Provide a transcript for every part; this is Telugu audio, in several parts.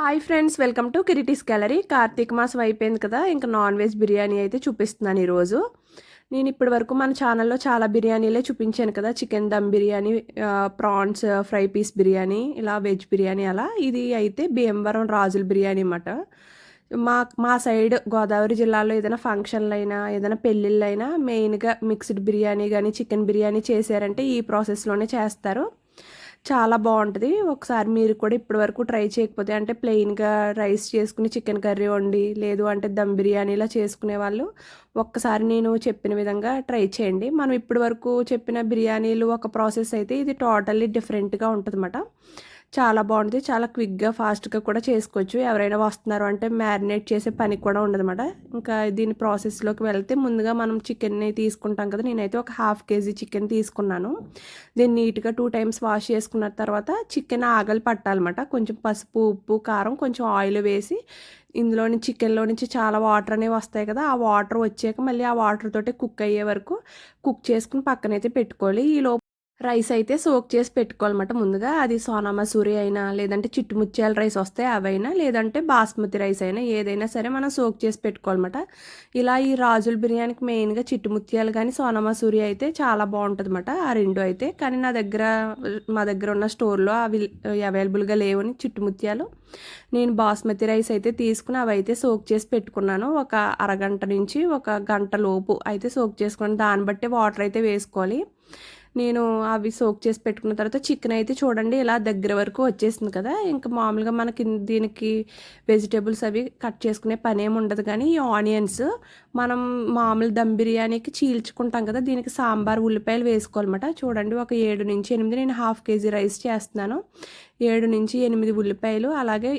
Hi friends welcome to Kiriti's gallery Karthika మాసం అయిపోయింది కదా ఇంకా నాన్ వెజ్ బిర్యానీ అయితే చూపిస్తున్నాను ఈరోజు. నేను ఇప్పటి వరకు మన ఛానల్లో చాలా బిర్యానీలే చూపించాను కదా chicken dum biryani prawns fry peas biryani ఇలా వెజ్ బిర్యానీ అలా. ఇది అయితే భీమవరం రాజుల బిర్యానీ అన్నమాట. మా మా సైడ్ గోదావరి జిల్లాలో ఏదైనా ఫంక్షన్లు అయినా ఏదైనా పెళ్ళిళ్ళైనా మెయిన్గా మిక్స్డ్ బిర్యానీ కానీ చికెన్ బిర్యానీ చేశారంటే ఈ ప్రాసెస్లోనే చేస్తారు. చాలా బాగుంటుంది. ఒకసారి మీరు కూడా ఇప్పటి వరకు ట్రై చేయకపోతే అంటే ప్లెయిన్గా రైస్ చేసుకుని చికెన్ కర్రీ వండి లేదు అంటే దమ్ బిర్యానీలా చేసుకునే వాళ్ళు ఒక్కసారి నేను చెప్పిన విధంగా ట్రై చేయండి. మనం ఇప్పటి వరకు చెప్పిన బిర్యానీలు ఒక ప్రాసెస్ అయితే ఇది టోటల్లీ డిఫరెంట్గా ఉంటుంది చాలా బాగుంటుంది. చాలా క్విక్గా ఫాస్ట్గా కూడా చేసుకోవచ్చు. ఎవరైనా వస్తున్నారు అంటే మ్యారినేట్ చేసే పని కూడా ఉండదన్నమాట. ఇంకా దీని ప్రాసెస్లోకి వెళ్తే ముందుగా మనం చికెన్ని తీసుకుంటాం కదా నేనైతే ఒక హాఫ్ కేజీ చికెన్ తీసుకున్నాను. దీన్ని నీట్గా టూ టైమ్స్ వాష్ చేసుకున్న తర్వాత చికెన్ ఆగలి పట్టాలన్నమాట. కొంచెం పసుపు ఉప్పు కారం కొంచెం ఆయిల్ వేసి ఇందులో నుంచి చికెన్లో నుంచి చాలా వాటర్ అనేవి వస్తాయి కదా ఆ వాటర్ వచ్చాక మళ్ళీ ఆ వాటర్ తోటి కుక్ అయ్యే వరకు కుక్ చేసుకుని పక్కనైతే పెట్టుకోవాలి. ఈ రైస్ అయితే సోక్ చేసి పెట్టుకోవాలన్నమాట ముందుగా. అది సోనా మసూరి అయినా లేదంటే చిట్టుముత్యాల రైస్ వస్తే అవైనా లేదంటే బాస్మతి రైస్ అయినా ఏదైనా సరే మనం సోక్ చేసి పెట్టుకోవాలన్నమాట. ఇలా ఈ రాజుల బిర్యానీకి మెయిన్గా చిట్టుముత్యాలు కానీ సోనా మసూరి అయితే చాలా బాగుంటుంది అనమాట ఆ రెండు అయితే. కానీ నా దగ్గర మా దగ్గర ఉన్న స్టోర్లో అవి అవైలబుల్గా లేవని చిట్టుముత్యాలు. నేను బాస్మతి రైస్ అయితే తీసుకుని అవి అయితే సోక్ చేసి పెట్టుకున్నాను. ఒక అరగంట నుంచి ఒక గంట లోపు అయితే సోక్ చేసుకుని దాన్ని బట్టి వాటర్ అయితే వేసుకోవాలి. నేను అవి సోక్ చేసి పెట్టుకున్న తర్వాత చికెన్ అయితే చూడండి ఇలా దగ్గర వరకు వచ్చేసింది కదా. ఇంకా మామూలుగా మనకి దీనికి వెజిటేబుల్స్ అవి కట్ చేసుకునే పని ఏమి ఉండదు. కానీ ఈ ఆనియన్స్ మనం మామూలు దమ్ బిర్యానీకి చీల్చుకుంటాం కదా దీనికి సాంబార్ ఉల్లిపాయలు వేసుకోవాలన్నమాట. చూడండి ఒక ఏడు నుంచి ఎనిమిది నేను హాఫ్ కేజీ రైస్ చేస్తున్నాను. ఏడు నుంచి ఎనిమిది ఉల్లిపాయలు అలాగే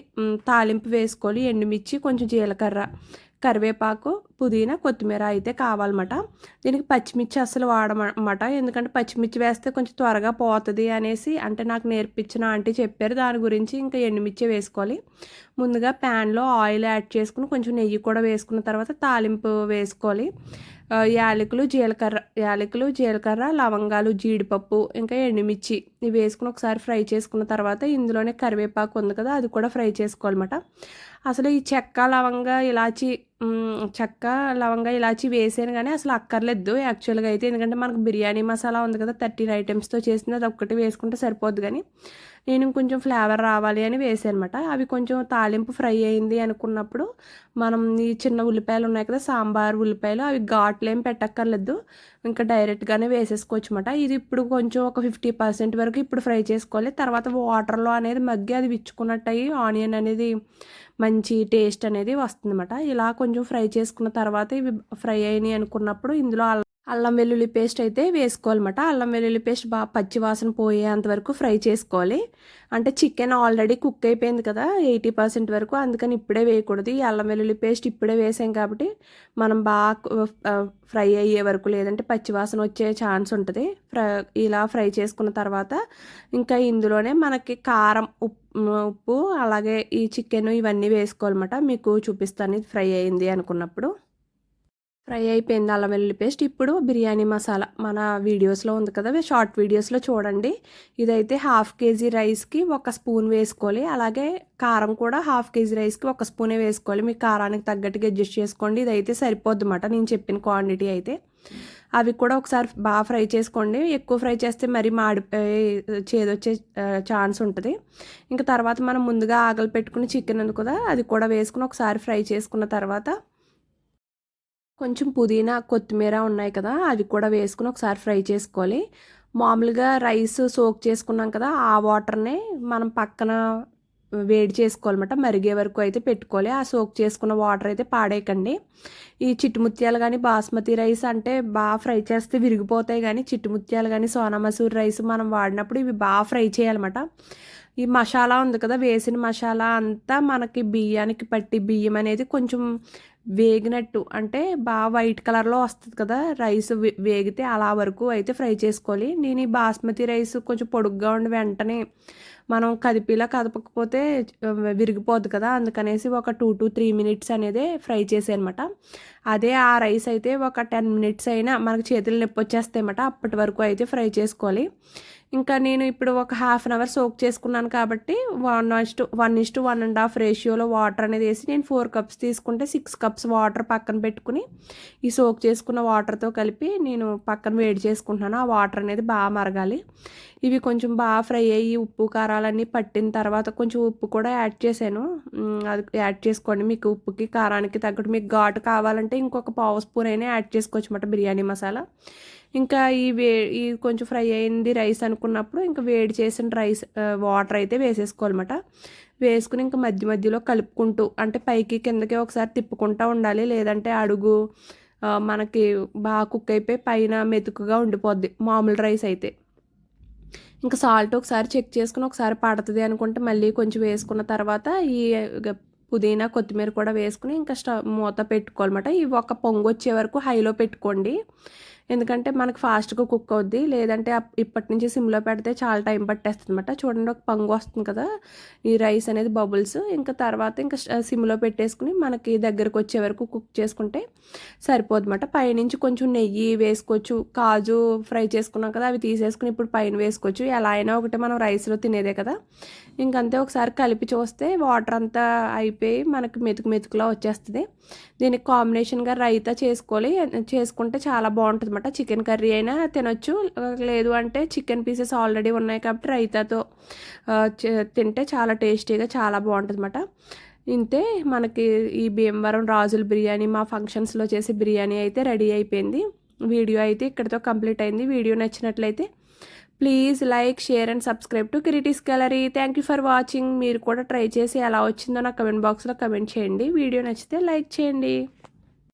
తాలింపు వేసుకోవాలి ఎండుమిర్చి కొంచెం జీలకర్ర కరివేపాకు పుదీనా కొత్తిమీర అయితే కావాలన్నమాట. దీనికి పచ్చిమిర్చి అసలు వాడమన్నమాట. ఎందుకంటే పచ్చిమిర్చి వేస్తే కొంచెం త్వరగా పోతుంది అనేసి అంటే నాకు నేర్పించిన ఆంటీ చెప్పారు. దాని గురించి ఇంకా ఎండుమిర్చి వేసుకోవాలి. ముందుగా ప్యాన్లో ఆయిల్ యాడ్ చేసుకుని కొంచెం నెయ్యి కూడా వేసుకున్న తర్వాత తాలింపు వేసుకోవాలి. యాలకులు జీలకర్ర యాలకులు జీలకర్ర లవంగాలు జీడిపప్పు ఇంకా ఎండుమిర్చి ఇవి వేసుకుని ఒకసారి ఫ్రై చేసుకున్న తర్వాత ఇందులోనే కరివేపాకు ఉంది కదా అది కూడా ఫ్రై చేసుకోవాలన్నమాట. అసలు ఈ చెక్క లవంగ ఇలాచి చక్క లవంగ ఇలాచి వేసాను కానీ అసలు అక్కర్లేదు యాక్చువల్గా అయితే. ఎందుకంటే మనకు బిర్యానీ మసాలా ఉంది కదా థర్టీన్ ఐటమ్స్తో చేసింది అది ఒక్కటి వేసుకుంటే సరిపోద్ది కానీ నేను కొంచెం ఫ్లేవర్ రావాలి అని వేసానమాట. అవి కొంచెం తాలింపు ఫ్రై అయింది అనుకున్నప్పుడు మనం ఈ చిన్న ఉల్లిపాయలు ఉన్నాయి కదా సాంబార్ ఉల్లిపాయలు అవి ఘాట్లు ఏం పెట్టక్కర్లేదు. ఇంకా డైరెక్ట్గానే వేసేసుకోవచ్చు అనమాట ఇది ఇప్పుడు కొంచెం ఒక ఫిఫ్టీ పర్సెంట్ వరకు ఇప్పుడు ఫ్రై చేసుకోవాలి. తర్వాత వాటర్లో అనేది మగ్గి అది విచ్చుకున్నట్టయి ఆనియన్ అనేది మంచి టేస్ట్ అనేది వస్తుందన్నమాట. ఇలా కొంచెం ఫ్రై చేసుకున్న తర్వాత ఇవి ఫ్రై అయినాయి అనుకున్నప్పుడు ఇందులో అల్లం వెల్లుల్లి పేస్ట్ అయితే వేసుకోవాలన్నమాట. అల్లం వెల్లుల్లి పేస్ట్ బాగా పచ్చి వాసన పోయేంత వరకు ఫ్రై చేసుకోవాలి. అంటే చికెన్ ఆల్రెడీ కుక్ అయిపోయింది కదా ఎయిటీ పర్సెంట్ వరకు. అందుకని ఇప్పుడే వేయకూడదు. ఈ అల్లం వెల్లుల్లి పేస్ట్ ఇప్పుడే వేసాం కాబట్టి మనం బాగా ఫ్రై అయ్యే వరకు లేదంటే పచ్చి వాసన వచ్చే ఛాన్స్ ఉంటుంది. ఫ్రై ఇలా ఫ్రై చేసుకున్న తర్వాత ఇంకా ఇందులోనే మనకి కారం ఉప్పు ఉప్పు అలాగే ఈ చికెన్ ఇవన్నీ వేసుకోవాలన్నమాట. మీకు చూపిస్తాను ఫ్రై అయింది అనుకున్నప్పుడు. ఫ్రై అయిపోయింది అల్లం వెల్లుల్లి పేస్ట్. ఇప్పుడు బిర్యానీ మసాలా. మన వీడియోస్లో ఉంది కదా షార్ట్ వీడియోస్లో చూడండి. ఇదైతే హాఫ్ కేజీ రైస్కి ఒక స్పూన్ వేసుకోవాలి. అలాగే కారం కూడా హాఫ్ కేజీ రైస్కి ఒక స్పూనే వేసుకోవాలి. మీ కారానికి తగ్గట్టుగా అడ్జస్ట్ చేసుకోండి. ఇదైతే సరిపోద్ది అన్నమాట నేను చెప్పిన క్వాంటిటీ అయితే. అవి కూడా ఒకసారి బాగా ఫ్రై చేసుకోండి. ఎక్కువ ఫ్రై చేస్తే మరి మాడిపోయి చేదొచ్చే ఛాన్స్ ఉంటుంది. ఇంకా తర్వాత మనం ముందుగా ఆగలు పెట్టుకుని చికెన్ ఉంది కదా అది కూడా వేసుకుని ఒకసారి ఫ్రై చేసుకున్న తర్వాత కొంచెం పుదీనా కొత్తిమీర ఉన్నాయి కదా అవి కూడా వేసుకుని ఒకసారి ఫ్రై చేసుకోవాలి. మామూలుగా రైస్ సోక్ చేసుకున్నాం కదా ఆ వాటర్నే మనం పక్కన వేడి చేసుకోవాలన్నమాట. మరిగే వరకు అయితే పెట్టుకోవాలి. ఆ సోక్ చేసుకున్న వాటర్ అయితే పాడేయకండి. ఈ చిట్టుముత్యాలు కానీ బాస్మతి రైస్ అంటే బాగా ఫ్రై చేస్తే విరిగిపోతాయి కానీ చిట్టుముత్యాలు కానీ సోనా మసూరి రైస్ మనం వాడినప్పుడు ఇవి బాగా ఫ్రై చేయాలన్నమాట. ఈ మసాలా ఉంది కదా వేసిన మసాలా అంతా మనకి బియ్యానికి పట్టి బియ్యం అనేది కొంచెం వేగినట్టు. అంటే బాగా వైట్ కలర్లో వస్తుంది కదా రైస్ వేగితే అలా వరకు అయితే ఫ్రై చేసుకోవాలి. నేను ఈ బాస్మతి రైస్ కొంచెం పొడుగ్గా ఉండి వెంటనే మనం కదిపిలా కదపకపోతే విరిగిపోద్ది కదా. అందుకనేసి ఒక టూ టు త్రీ మినిట్స్ అనేది ఫ్రై చేసేయనమాట. అదే ఆ రైస్ అయితే ఒక టెన్ మినిట్స్ అయినా మనకు చేతులు నొప్పి వచ్చేస్తాయన్నమాట. అప్పటి వరకు అయితే ఫ్రై చేసుకోవాలి. ఇంకా నేను ఇప్పుడు ఒక హాఫ్ అన్ అవర్ సోక్ చేసుకున్నాను కాబట్టి one is to one is to one and half రేషియోలో వాటర్ అనేది వేసి నేను ఫోర్ కప్స్ తీసుకుంటే సిక్స్ కప్స్ వాటర్ పక్కన పెట్టుకుని ఈ సోక్ చేసుకున్న వాటర్తో కలిపి నేను పక్కన వేడి చేసుకుంటున్నాను. ఆ వాటర్ అనేది బాగా మరగాలి. ఇవి కొంచెం బాగా ఫ్రై అయ్యి ఉప్పు కారాలన్నీ పట్టిన తర్వాత కొంచెం ఉప్పు కూడా యాడ్ చేశాను. అది యాడ్ చేసుకోండి. మీకు ఉప్పుకి కారానికి తగ్గట్టు మీకు ఘాటు కావాలంటే ఇంకొక పావు స్పూన్ అయినా యాడ్ చేసుకోవచ్చు అన్నమాట బిర్యానీ మసాలా. ఇంకా ఈ వే ఈ కొంచెం ఫ్రై అయింది రైస్ అనుకున్నప్పుడు ఇంకా వేడి చేసిన రైస్ వాటర్ అయితే వేసేసుకోవాలన్నమాట. వేసుకుని ఇంకా మధ్య మధ్యలో కలుపుకుంటూ అంటే పైకి కిందకి ఒకసారి తిప్పుకుంటూ ఉండాలి. లేదంటే అడుగు మనకి బాగా కుక్ అయిపోయి పైన మెతుకుగా ఉండిపోద్ది మామూలు రైస్ అయితే. ఇంకా సాల్ట్ ఒకసారి చెక్ చేసుకుని ఒకసారి పడుతుంది అనుకుంటే మళ్ళీ కొంచెం వేసుకున్న తర్వాత ఈ పుదీనా కొత్తిమీర కూడా వేసుకుని ఇంకా స్టవ్ మూత పెట్టుకోవాలన్నమాట. ఇవి ఒక పొంగు వచ్చే వరకు హైలో పెట్టుకోండి. ఎందుకంటే మనకు ఫాస్ట్గా కుక్ అవుద్ది. లేదంటే ఇప్పటి నుంచి సిమ్లో పెడితే చాలా టైం పట్టేస్తుంది అనమాట చూడండి ఒక పంగు వస్తుంది కదా ఈ రైస్ అనేది బబుల్స్. ఇంకా తర్వాత ఇంకా సిమ్లో పెట్టేసుకుని మనకి దగ్గరకు వచ్చే వరకు కుక్ చేసుకుంటే సరిపోదన్నమాట. పైనుంచి కొంచెం నెయ్యి వేసుకోవచ్చు. కాజు ఫ్రై చేసుకున్నాం కదా అవి తీసేసుకుని ఇప్పుడు పైన వేసుకోవచ్చు. ఎలా అయినా ఒకటి మనం రైస్లో తినేదే కదా. ఇంకంతే ఒకసారి కలిపి చూస్తే వాటర్ అంతా అయిపోయి మనకి మెతుకు మెతుకులా వచ్చేస్తుంది. దీనికి కాంబినేషన్గా రైతా చేసుకోవాలి. చేసుకుంటే చాలా బాగుంటుంది అనమాట చికెన్ కర్రీ అయినా తినొచ్చు. లేదు అంటే చికెన్ పీసెస్ ఆల్రెడీ ఉన్నాయి కాబట్టి రైతాతో తింటే చాలా టేస్టీగా చాలా బాగుంటుంది అనమాట ఇంతే మనకి ఈ భీమవరం రాజుల బిర్యానీ మా ఫంక్షన్స్లో చేసే బిర్యానీ అయితే రెడీ అయిపోయింది. వీడియో అయితే ఇక్కడితో కంప్లీట్ అయింది. వీడియో నచ్చినట్లయితే please like share and subscribe to Kiriti's gallery. Thank you for watching మీరు కూడా ట్రై చేసి ఎలా వచ్చిందో నా కమెంట్ బాక్స్లో కమెంట్ చేయండి. వీడియో నచ్చితే లైక్ చేయండి.